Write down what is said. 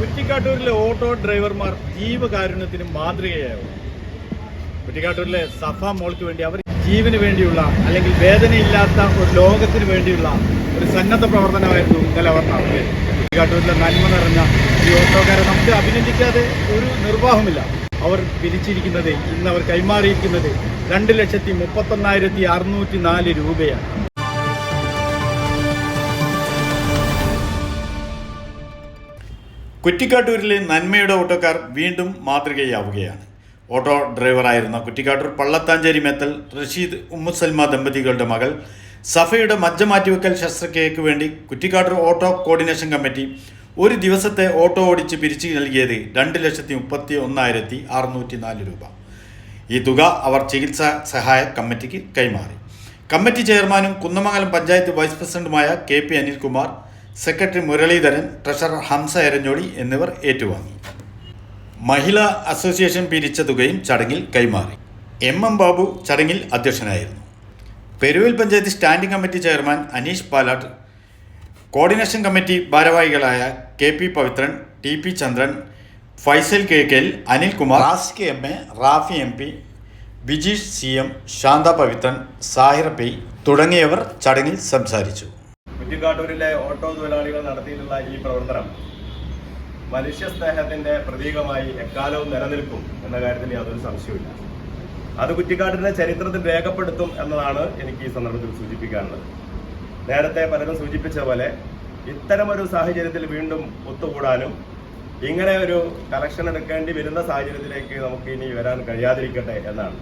കുറ്റിക്കാട്ടൂരിലെ auto ഡ്രൈവർമാർ ജീവകാരുണ്യത്തിന് മാതൃകയാവും കുറ്റിക്കാട്ടൂരിലെ സഫ മോൾക്ക് വേണ്ടി അവർ ജീവന് വേണ്ടിയുള്ള അല്ലെങ്കിൽ വേദനയില്ലാത്ത ഒരു ലോകത്തിന് വേണ്ടിയുള്ള ഒരു സന്നദ്ധ പ്രവർത്തനമായിരുന്നു ഇന്നലെ അവർ നടത്തിയത്. കുറ്റിക്കാട്ടൂരിലെ നന്മ നിറഞ്ഞ ഈ ഓട്ടോക്കാരെ നമുക്ക് അഭിനന്ദിക്കാതെ ഒരു നിർവാഹമില്ല അവർ പിരിച്ചിരിക്കുന്നത് ഇന്ന് അവർ കൈമാറിയിരിക്കുന്നത് രണ്ട് ലക്ഷത്തി മുപ്പത്തൊന്നായിരത്തി അറുന്നൂറ്റി നാല് രൂപയാണ്. കുറ്റിക്കാട്ടൂരിലെ നന്മയുടെ ഓട്ടോക്കാർ വീണ്ടും മാതൃകയാവുകയാണ്. ഓട്ടോ ഡ്രൈവറായിരുന്ന കുറ്റിക്കാട്ടൂർ പള്ളത്താഞ്ചേരി മെത്തൽ റഷീദ് ഉമ്മുസൽമ ദമ്പതികളുടെ മകൾ സഫയുടെ മജ്ജ മാറ്റിവെക്കൽ ശസ്ത്രക്രിയയ്ക്ക് വേണ്ടി കുറ്റിക്കാട്ടൂർ ഓട്ടോ കോർഡിനേഷൻ കമ്മിറ്റി ഒരു ദിവസത്തെ ഓട്ടോ ഓടിച്ച് പിരിച്ചു നൽകിയത് രണ്ട് ലക്ഷത്തി മുപ്പത്തി ഒന്നായിരത്തി അറുന്നൂറ്റി നാല് രൂപ. ഈ തുക അവർ ചികിത്സാ സഹായ കമ്മിറ്റിക്ക് കൈമാറി. കമ്മിറ്റി ചെയർമാനും കുന്നമംഗലം പഞ്ചായത്ത് വൈസ് പ്രസിഡന്റുമായ K P Anilkumar secretary Muraleedharan treasurer Hamza Eranholi എന്നിവർ ഏറ്റുവാങ്ങി. മഹിളാ അസോസിയേഷൻ പിരിച്ച തുകയും ചടങ്ങിൽ കൈമാറി. എം എം ബാബു ചടങ്ങിൽ അധ്യക്ഷനായിരുന്നു. Peruvil panchayat standing committee chairman Aneesh Palatt coordination committee ഭാരവാഹികളായ K P Pavithran T P Chandran Faisal K KL Anilkumar റാസ്കെ M A Rafi M P Bijeesh C M Shantha Pavithran Sahir P തുടങ്ങിയവർ ചടങ്ങിൽ സംസാരിച്ചു. കുറ്റിക്കാട്ടൂരിലെ auto തൊഴിലാളികൾ നടത്തിയിട്ടുള്ള ഈ പ്രവർത്തനം മനുഷ്യ സ്നേഹത്തിന്റെ പ്രതീകമായി എക്കാലവും നിലനിൽക്കും എന്ന കാര്യത്തിൽ യാതൊരു സംശയമില്ല അത് കുറ്റിക്കാട്ടിന്റെ ചരിത്രത്തിൽ രേഖപ്പെടുത്തും എന്നതാണ് എനിക്ക് ഈ സന്ദർഭത്തിൽ സൂചിപ്പിക്കാനുള്ളത്. നേരത്തെ പലരും സൂചിപ്പിച്ച പോലെ ഇത്തരമൊരു സാഹചര്യത്തിൽ വീണ്ടും ഒത്തുകൂടാനും ഇങ്ങനെ ഒരു കളക്ഷൻ എടുക്കേണ്ടി വരുന്ന സാഹചര്യത്തിലേക്ക് നമുക്ക് ഇനി വരാൻ കഴിയാതിരിക്കട്ടെ എന്നാണ്.